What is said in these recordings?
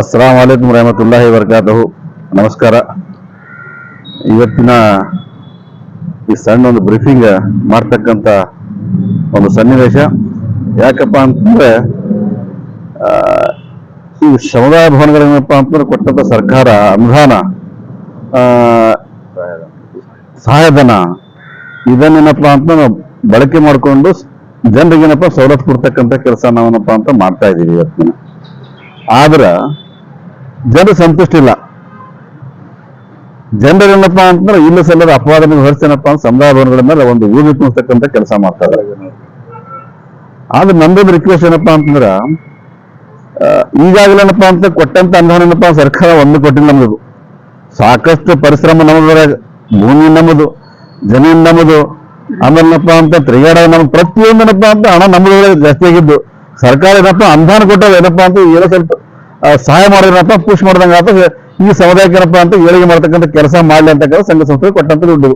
ಅಸ್ಸಲಾಂ ವಲೈಕುಮ್ ರಹಮತುಲ್ಲಾಹಿ ವರ್ಗಾದವು ನಮಸ್ಕಾರ. ಇವತ್ತಿನ ಈ ಸಣ್ಣ ಒಂದು ಬ್ರೀಫಿಂಗ್ ಮಾಡ್ತಕ್ಕಂಥ ಒಂದು ಸನ್ನಿವೇಶ. ಯಾಕಪ್ಪ ಅಂತಂದ್ರೆ ಈ ಸಮುದಾಯ ಭವನಗಳೇನಪ್ಪ ಅಂತಂದ್ರೆ ಕೊಟ್ಟಂತ ಸರ್ಕಾರ ಅನುದಾನ ಸಹಾಯಧನ, ಇದನ್ನೇನಪ್ಪ ಅಂತ ಬಳಕೆ ಮಾಡಿಕೊಂಡು ಜನರಿಗೇನಪ್ಪ ಸವಲತ್ತು ಕೊಡ್ತಕ್ಕಂಥ ಕೆಲಸ ನಾವೇನಪ್ಪ ಅಂತ ಮಾಡ್ತಾ ಇದ್ದೀವಿ ಇವತ್ತಿನ ಆದ್ರ ಜನರು ಸಂತುಷ್ಟಿಲ್ಲ ಜನರು ಏನಪ್ಪಾ ಅಂತಂದ್ರೆ, ಇಲ್ಲ ಸಲ್ಲದ ಅಪವಾದ ಹೊರಿಸ್ತೇನಪ್ಪ ಅಂತ ಸಮುದಾಯ ಭವನಗಳ ಮೇಲೆ ಒಂದು ಊರಿ ತುಂಬಿಸ್ತಕ್ಕಂಥ ಕೆಲಸ ಮಾಡ್ತಾ ಇದ್ದಾರೆ ಆದ್ರೆ ನಮ್ದೊಂದು ರಿಕ್ವೆಸ್ಟ್ ಏನಪ್ಪಾ ಅಂತಂದ್ರ ಈಗಾಗಲೇನಪ್ಪ ಅಂತ ಕೊಟ್ಟಂತ ಅನುದಾನ ಏನಪ್ಪಾ, ಸರ್ಕಾರ ಒಂದು ಕೊಟ್ಟಿಲ್ಲ ನಮ್ದು. ಸಾಕಷ್ಟು ಪರಿಶ್ರಮ ನಮ್ಮದ್ರ ಭೂಮಿ ನಮ್ಮದು ಜಮೀನ್ ನಮ್ಮದು ಆಮೇಲೆನಪ್ಪ ಅಂತ ತಿರುಗಾಡ ನಮ್ ಪ್ರತಿಯೊಂದನಪ್ಪ ಅಂತ ಹಣ ನಮ್ದು ಜಾಸ್ತಿ ಆಗಿದ್ದು. ಸರ್ಕಾರ ಏನಪ್ಪ ಅನುದಾನ ಕೊಟ್ಟದ ಏನಪ್ಪಾ ಅಂತ ಏನೋ ಸ್ವಲ್ಪ ಸಹಾಯ ಮಾಡಿದ್ರಪ್ಪ ಪುಷ್ ಮಾಡ್ದಂಗ ಆತ. ಈ ಸಮುದಾಯಕ್ಕೆ ಏನಪ್ಪ ಅಂತ ಏಳಿಗೆ ಮಾಡ್ತಕ್ಕಂಥ ಕೆಲಸ ಮಾಡಲಿ ಅಂತಕ್ಕಂಥ ಸಂಘ ಸಂಸ್ಥೆ ಕೊಟ್ಟಂತ ದುಡ್ಡು.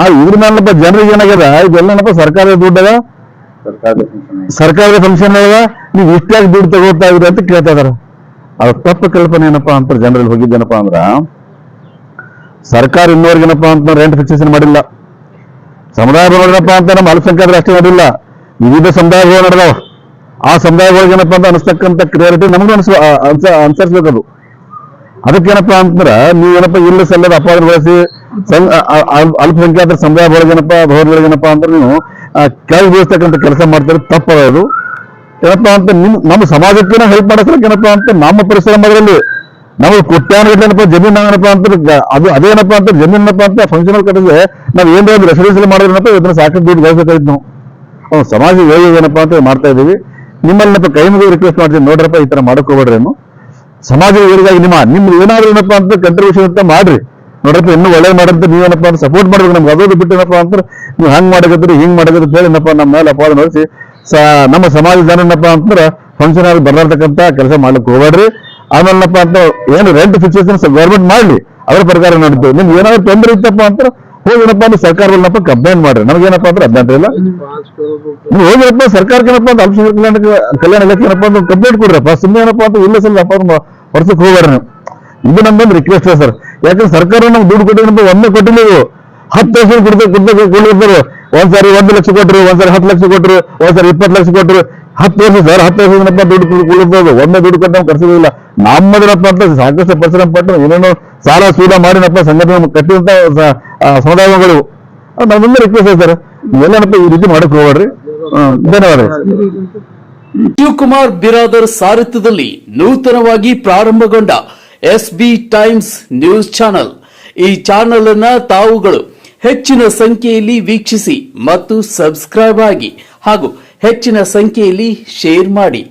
ಆ ಇದ್ರ ಮೇಲೆ ಜನರಿಗೆ ಏನಾಗ್ಯದ? ಇದೆಲ್ಲನಪ್ಪ ಸರ್ಕಾರದ ದುಡ್ಡದ? ಸರ್ಕಾರದ ಫಂಕ್ಷನ್ ಒಳಗ ನೀವು ಇಷ್ಟಾಗಿ ದುಡ್ಡು ತಗೋತಾ ಇದ್ರಿ ಅಂತ ಕೇಳ್ತಾ ಇದಾರೆ. ಅದು ತಪ್ಪು ಕಲ್ಪನೆ ಏನಪ್ಪಾ ಅಂತ ಜನರಲ್ಲಿ ಹೋಗಿದ್ದೇನಪ್ಪ ಅಂದ್ರ ಸರ್ಕಾರ ಇನ್ನೂವರೆಗೆ ಏನಪ್ಪ ಅಂತ ರೆಂಟ್ ಫಿಕ್ಸೇಷನ್ ಮಾಡಿಲ್ಲ. ಸಮುದಾಯ ಭವನ ಏನಪ್ಪಪ ಅಂತ ನಮ್ಮ ಅಲ್ಪಸಂಖ್ಯಾತರು ಅಷ್ಟೇ ಮಾಡಿಲ್ಲ. ವಿವಿಧ ಸಮುದಾಯಗಳು ನಡೆದಾವ. ಆ ಸಮುದಾಯಗಳಿಗೆ ಏನಪ್ಪಾ ಅಂತ ಅನಿಸ್ತಕ್ಕಂಥ ಕ್ರಿಯಾರಿಟಿ ನಮಗೂ ಅನ್ಸ ಅನ್ಸ ಅನ್ಸರ್ಸ್ಬೇಕದು. ಅದಕ್ಕೇನಪ್ಪ ಅಂತಂದ್ರ ಏನಪ್ಪಾ ಇಲ್ಲ ಸಲ್ಲದ ಅಪಾದನೆ ಬಳಸಿ ಅಲ್ಪಸಂಖ್ಯಾತರ ಸಮುದಾಯ ಒಳಗೇನಪ್ಪ ಭವನಗಳಿಗೇನಪ್ಪ ಅಂದ್ರೆ ನೀವು ಕೆಳಗೆ ಕೆಲಸ ಮಾಡ್ತಾರೆ ತಪ್ಪದ ಅದು ಏನಪ್ಪಾ ಅಂತ ನಿಮ್ ನಮ್ಮ ಸಮಾಜಕ್ಕೆ ಹೆಲ್ಪ್ ಮಾಡಕ್ಕೆ ಏನಪ್ಪಾ ಅಂತ ನಮ್ಮ ಪರಿಸರ ಅದರಲ್ಲಿ ನಮಗೆ ಕೊಟ್ಟಾನ ಏನಪ್ಪ ಜಮೀನ್ ಏನಪ್ಪ ಅಂತ ಅದು ಅದೇನಪ್ಪ ಅಂತ ಜಮೀನಪ್ಪ ಅಂತ ಫಂಕ್ಷನಲ್ ಕಟ್ಟಿದ್ರೆ ನಾವು ಏನ್ ಒಂದು ರೆಸಿಡೆನ್ಸಿಯಲ್ ಮಾಡಿದ್ರಪ್ಪ ಇದನ್ನ ಸಾಕಷ್ಟು ದುಡ್ಡು ಗಳಿಸಬೇಕಾಯ್ತು ನಾವು. ಸಮಾಜ ಯೋಗ ಏನಪ್ಪಾ ಅಂತ ಮಾಡ್ತಾ ಇದೀವಿ ನಿಮ್ಮಲ್ಲಿ ಕೈ ಮುಗಿದು ರಿಕ್ವೆಸ್ಟ್ ಮಾಡ್ತೀನಿ. ನೋಡ್ರಪ್ಪ, ಈ ತರ ಮಾಡ್ಕೋಬೇಡ್ರೇನು ಸಮಾಜ ಏರಿಗಾಗಿ ನಿಮ್ಮ ನಿಮ್ ಏನಾದ್ರು ಏನಪ್ಪಾ ಅಂತ ಕಂಟ್ರಿಬ್ಯೂಷನ್ ಅಂತ ಮಾಡ್ರಿ. ನೋಡ್ರಪ್ಪ, ಇನ್ನೂ ಒಳ್ಳೆ ಮಾಡಂತ ನೀವೇನಪ್ಪ ಅಂತ ಸಪೋರ್ಟ್ ಮಾಡ್ಬೇಕು. ನಮ್ಗೆ ಅದೋದು ಬಿಟ್ಟು ಏನಪ್ಪ ಅಂತ ನೀವು ಹಂಗ್ ಮಾಡಕತ್ರಿ ಹಿಂಗ್ ಮಾಡಕತ್ರಿ ಹೇಳಿ ಏನಪ್ಪ ನಮ್ಮ ಮೇಲೆ ಅಪವಾದ ನೋಡಿಸಿ ನಮ್ಮ ಸಮಾಜ ಜನ ಏನಪ್ಪ ಅಂತಂದ್ರೆ ಫಂಕ್ಷನ್ ಆಗಿ ಬರ್ಲಾರ್ತಕ್ಕಂಥ ಕೆಲಸ ಮಾಡ್ಲಿಕ್ಕೆ ಹೋಗ್ಬೇಡ್ರಿ. ಆಮೇಲೆ ಅಂತ ಏನು ರೆಂಟ್ ಫಿಕ್ಸೇಷನ್ ಗೌರ್ಮೆಂಟ್ ಮಾಡ್ಲಿ. ಅದ್ರ ಪ್ರಕಾರ ನಡೀತು ನಿಮ್ಗೆ ಏನಾದ್ರು ತೊಂದರೆ ಇತ್ತಪ್ಪ ಅಂತ ಹೋಗಿನಪ್ಪ ಅಂದ್ರೆ ಸರ್ಕಾರಗಳನ್ನಪ್ಪ ಕಂಪ್ಲೇಂಟ್ ಮಾಡ್ರಿ. ನಮಗೇನಪ್ಪ ಅಂದ್ರೆ ಅಭ್ಯಂತರ ಇಲ್ಲ. ನೀವು ಹೋಗಿರಪ್ಪ ಸರ್ಕಾರಕ್ಕೆ ಏನಪ್ಪ ಅಂತ ಅಲ್ಪಸಂಖ್ಯಾತ ಕಲ್ಯಾಣ ಕಲ್ಯಾಣ ಇಲಾಖೆ ಏನಪ್ಪ ಅಂತ ಕಂಪ್ಲೇಂಟ್ ಕೊಡ್ರಪ್ಪ. ಸುಮ್ಮನೆ ಏನಪ್ಪ ಅಂತ ಇಲ್ಲ ಅಪ್ಪ ವರ್ಷಕ್ಕೆ ಹೋಗ್ರಿ ನೀವು. ಇದು ನಮ್ದೊಂದು ರಿಕ್ವೆಸ್ಟ್ ಸರ್. ಯಾಕಂದ್ರೆ ಸರ್ಕಾರ ನಮ್ಗೆ ದುಡ್ಡು ಕೊಟ್ಟಿದ್ರೆ ಒಮ್ಮೆ ಕೊಟ್ಟಿಲ್ಲ ನೀವು ಹತ್ತು ವರ್ಷ ಕೊಡ್ತಾ ಕೊಡ್ತಾ ಕೊಡ್ಲಿರ್ತಾರೆ ಒಂದ್ಸಾರಿ ಒಂದು ಲಕ್ಷ ಕೊಟ್ರು, ಒಂದ್ಸಾರಿ ಹತ್ತು ಲಕ್ಷ ಕೊಟ್ರು, ಒಂದ್ಸಾರಿ ಇಪ್ಪತ್ತು ಲಕ್ಷ ಕೊಟ್ರು. ಹತ್ತು ವರ್ಷ ಸರ್, ಹತ್ತು ವರ್ಷ ಏನಪ್ಪ ದುಡ್ಡು ಕೊಡ್ಬೋದು ಒಮ್ಮೆ ದುಡ್ಡು ಕೊಟ್ಟು ನಮ್ಗೆ ಕರ್ಸಿಲ್ಲ ನಮ್ಮದನಪ್ಪ ಅಂತ ಸಾಕಷ್ಟು ಪರಿಶ್ರಮ ಪಟ್ಟು ಏನೇನೋ ಸಾಲ ಸೂಲ ಮಾಡಿನಪ್ಪ ಸಂಘಟನೆ ಕಟ್ಟಿದಂತ ಸಮುದಾಯಗಳು. ನಮ್ದೊಂದು ರಿಕ್ವೆಸ್ಟ್ ಸರ್. ನೀವೆಲ್ಲನಪ್ಪ ಈ ರೀತಿ ಮಾಡಕ್ ಹೋಗ್ಬೇಡ್ರಿ. ಧನ್ಯವಾದ ಶಿವಕುಮಾರ್ ಬಿರಾದರ್ ಸಾರಥ್ಯದಲ್ಲಿ ನೂತನವಾಗಿ ಪ್ರಾರಂಭಗೊಂಡ S B times news channel. ಈ ಚಾನೆಲ್ ಅನ್ನ ತಾವುಗಳು ಹೆಚ್ಚಿನ ಸಂಖ್ಯೆಯಲ್ಲಿ ವೀಕ್ಷಿಸಿ ಮತ್ತು ಸಬ್ಸ್ಕ್ರೈಬ್ ಆಗಿ ಹಾಗೂ ಹೆಚ್ಚಿನ ಸಂಖ್ಯೆಯಲ್ಲಿ ಶೇರ್ ಮಾಡಿ.